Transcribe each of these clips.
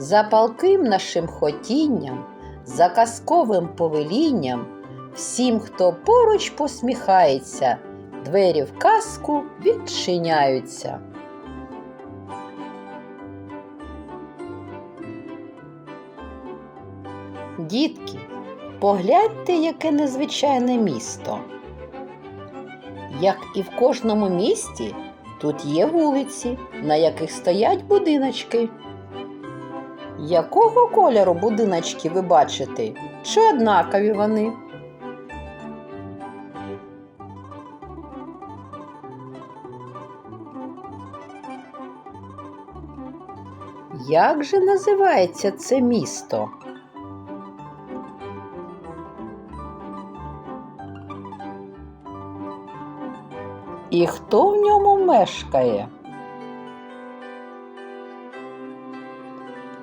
За палким нашим хотінням, за казковим повелінням, всім, хто поруч посміхається, двері в казку відчиняються. Дітки, погляньте, яке незвичайне місто. Як і в кожному місті, тут є вулиці, на яких стоять будиночки. Якого кольору будиночки ви бачите? Чи однакові вони? Як же називається це місто? І хто в ньому мешкає?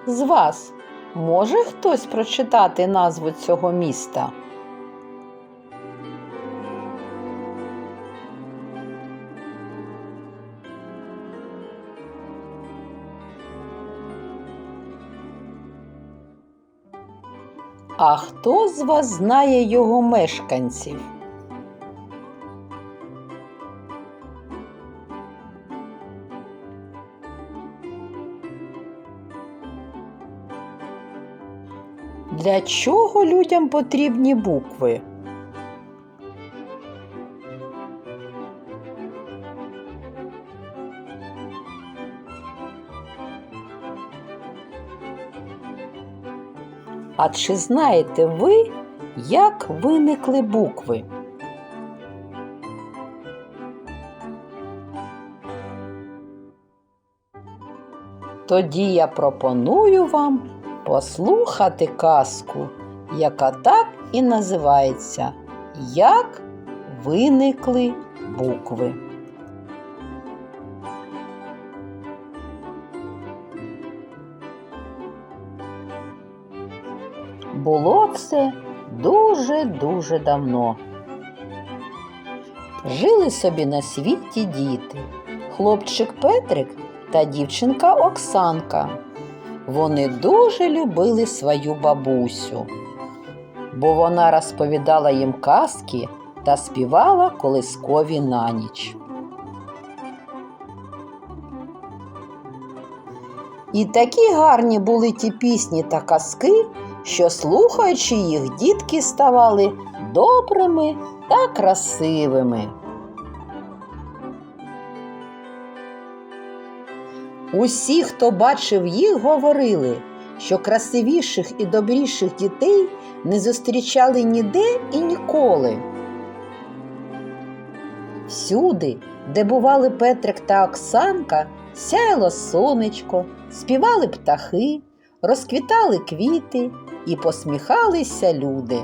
З вас може хтось прочитати назву цього міста? А хто з вас знає його мешканців? Для чого людям потрібні букви? А чи знаєте ви, як виникли букви? Тоді я пропоную вам послухати казку, яка так і називається Як виникли букви. Було це дуже-дуже давно. Жили собі на світі діти, хлопчик Петрик та дівчинка Оксанка. Вони дуже любили свою бабусю, бо вона розповідала їм казки та співала колискові на ніч. І такі гарні були ті пісні та казки, що, слухаючи їх, дітки ставали добрими та красивими. Усі, хто бачив їх, говорили, що красивіших і добріших дітей не зустрічали ніде і ніколи. Всюди, де бували Петрик та Оксанка, сяяло сонечко, співали птахи, розквітали квіти і посміхалися люди.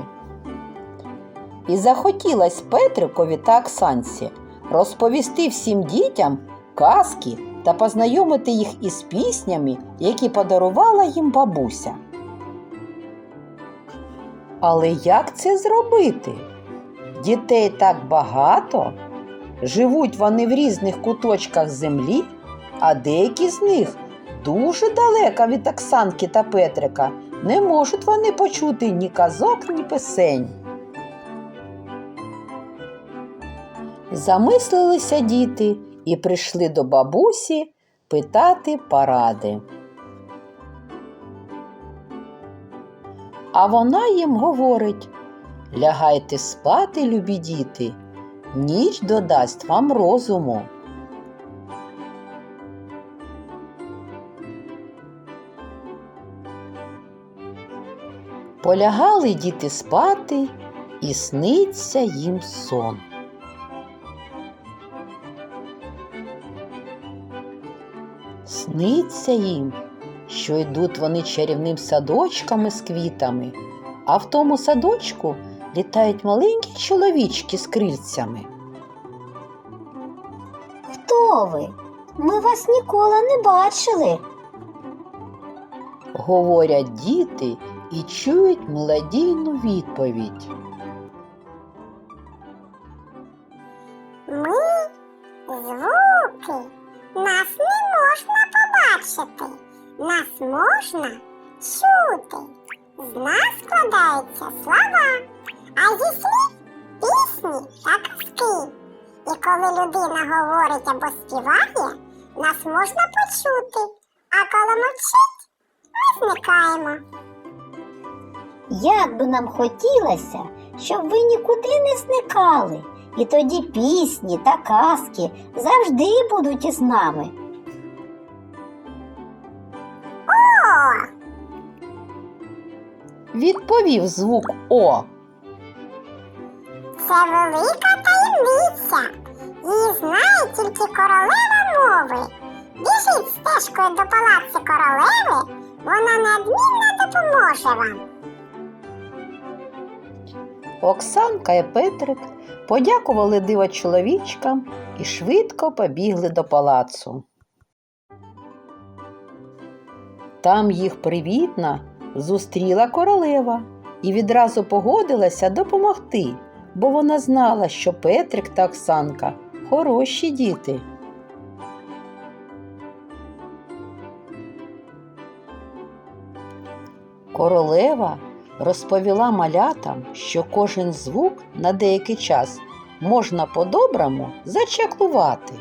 І захотілось Петрикові та Оксанці розповісти всім дітям казки та познайомити їх із піснями, які подарувала їм бабуся. Але як це зробити? Дітей так багато, живуть вони в різних куточках землі, а деякі з них дуже далеко від Оксанки та Петрика. Не можуть вони почути ні казок, ні пісень. Замислилися діти і прийшли до бабусі питати поради. А вона їм говорить лягайте спати, любі діти, ніч додасть вам розуму. Полягали діти спати, і сниться їм сон. Сниться їм, що йдуть вони чарівним садочками з квітами, а в тому садочку літають маленькі чоловічки з крильцями. Хто ви? Ми вас ніколи не бачили. Говорять діти і чують мелодійну відповідь. Нас можна чути. З нас складаються слова, а зі слів пісні та казки. І коли людина говорить або співає, нас можна почути, а коли мовчить, ми зникаємо. Як би нам хотілося, щоб ви нікуди не зникали, і тоді пісні та казки завжди будуть із нами. Відповів звук О. це велика таємниця. Її знає тільки королева мови. Біжіть стежкою до палацу королеви, вона неодмінно допоможе вам. Оксанка і Петрик подякували дива чоловічкам і швидко побігли до палацу. Там їх привітна зустріла королева і відразу погодилася допомогти, бо вона знала, що Петрик та Оксанка хороші діти. Королева розповіла малятам, що кожен звук на деякий час можна по-доброму зачаклувати.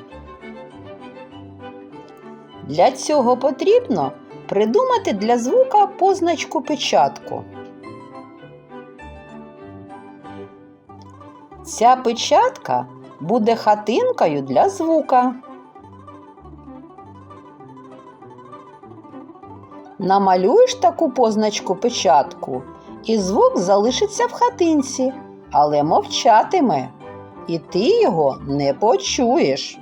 Для цього потрібно придумати для звука позначку печатку. Ця печатка буде хатинкою для звука. Намалюєш таку позначку печатку, і звук залишиться в хатинці, але мовчатиме, і ти його не почуєш.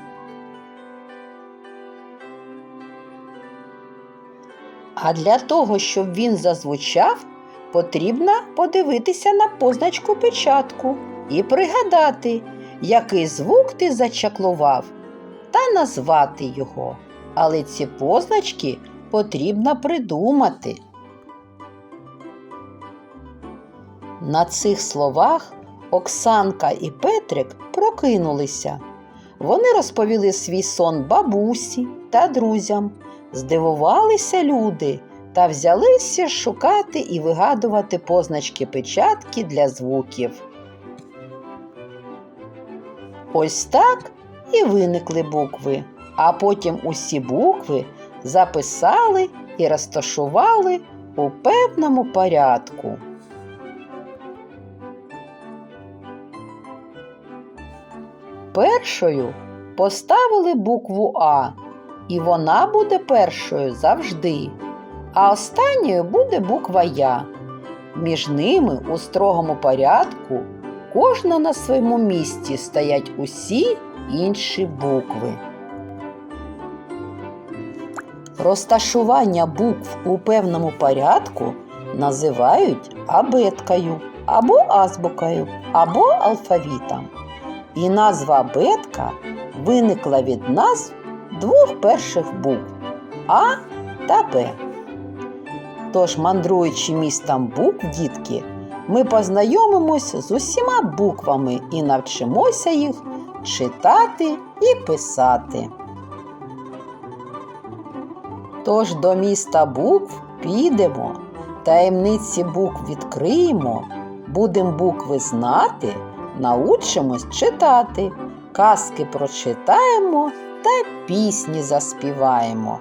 А для того, щоб він зазвучав, потрібно подивитися на позначку печатку і пригадати, який звук ти зачаклував, та назвати його. Але ці позначки потрібно придумати. На цих словах Оксанка і Петрик прокинулися. Вони розповіли свій сон бабусі та друзям. Здивувалися люди та взялися шукати і вигадувати позначки печатки для звуків. Ось так і виникли букви, а потім усі букви записали і розташували у певному порядку. Першою поставили букву А, і вона буде першою завжди, а останньою буде буква Я. Між ними у строгому порядку кожна на своєму місці стоять усі інші букви. Розташування букв у певному порядку називають абеткою або азбукою, або алфавітом. І назва абетка виникла від назв двох перших букв А та Б. Тож, мандруючи містом букв, дітки, ми познайомимось з усіма буквами і навчимося їх читати і писати. Тож до міста букв підемо, таємниці букв відкриємо, будемо букви знати, научимось читати, казки прочитаємо та пісні заспіваємо.